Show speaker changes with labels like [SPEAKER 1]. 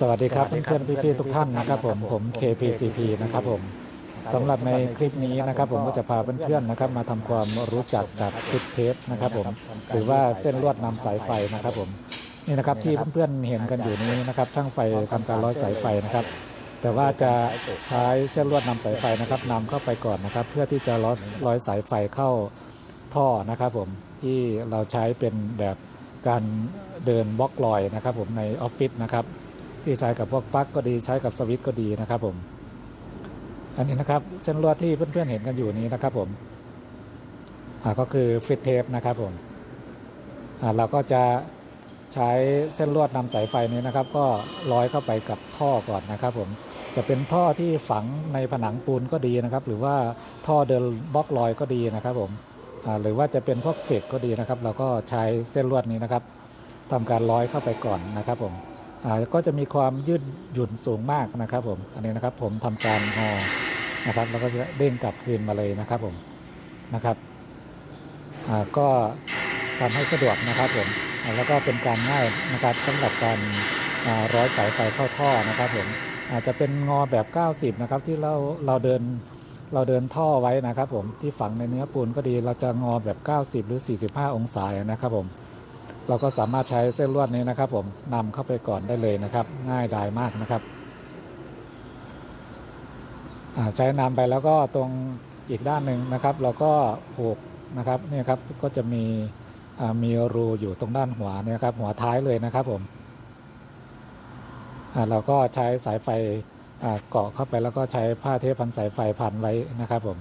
[SPEAKER 1] สวัสดีครับเพื่อนๆพี่ๆทุกท่านนะครับผมผม KPCP นะครับผมสำหรับในคลิปนี้นะครับผมก็จะพาเพื่อนๆนะครับมาทำความรู้จักกับฟิตเทปนะครับผมหรือว่าเส้นลวดนำสายไฟนะครับผมนี่นะครับที่เพื่อนๆเห็นกันอยู่นี้นะครับช่างไฟทำการร้อยสายไฟนะครับ แต่ว่าจะใช้เส้นลวดนำสายไฟนะครับนำเข้าไปก่อนนะครับ เพื่อที่จะร้อยร้อยสายไฟเข้าท่อนะครับผมที่เราใช้เป็นแบบการเดินบล็อกลอยนะครับผมในออฟฟิศนะครับ ที่ใช้กับพวกปลั๊กก็ดีใช้กับสวิตช์ก็ดีนะครับผม อันนี้นะครับเส้นลวดที่เพื่อนๆเห็นกันอยู่นี้นะครับผมก็คือฟิตเทปนะครับผมเราก็จะใช้เส้นลวดนำสายไฟนี้นะครับ ก็ร้อยเข้าไปกับท่อก่อนนะครับ ผมจะเป็นท่อที่ฝังในผนังปูนก็ดีนะครับ หรือว่าท่อเดินบล็อกลอยก็ดีนะครับ ผมหรือว่าจะเป็นพวกเฟกก็ดีนะครับ เราก็ใช้เส้นลวดนี้นะครับทำการร้อยเข้าไปก่อนนะครับผม ก็จะมีความยืดหยุ่นสูงมากนะครับผมอันนี้นะครับผมทำการงอนะครับแล้วก็จะเด้งกลับคืนมาเลยนะครับผมนะครับก็ทำให้สะดวกนะครับผมแล้วก็เป็นการง่ายนะครับสำหรับการร้อยสายไฟเข้าท่อนะครับผมอาจจะเป็นงอแบบ 90 นะครับที่เราเราเดินเราเดินท่อไว้นะครับผมที่ฝังในเนื้อปูนก็ดีเราจะงอแบบ 90 หรือ 45 องศานะครับผม เราก็สามารถใช้เส้นลวดนี้นะครับ ผมนำเข้าไปก่อนได้เลยนะครับ ง่ายดายมากนะครับใช้นำไปแล้วก็ตรงอีกด้านหนึ่งนะครับ เราก็ผูกนะครับนี่ครับก็จะมีมีรูอยู่ตรงด้านหัวเนี่ยครับ หัวท้ายเลยนะครับผมเราก็ใช้สายไฟเกาะเข้าไปแล้วก็ใช้ผ้าเทปพันสายไฟพันไว้นะครับผม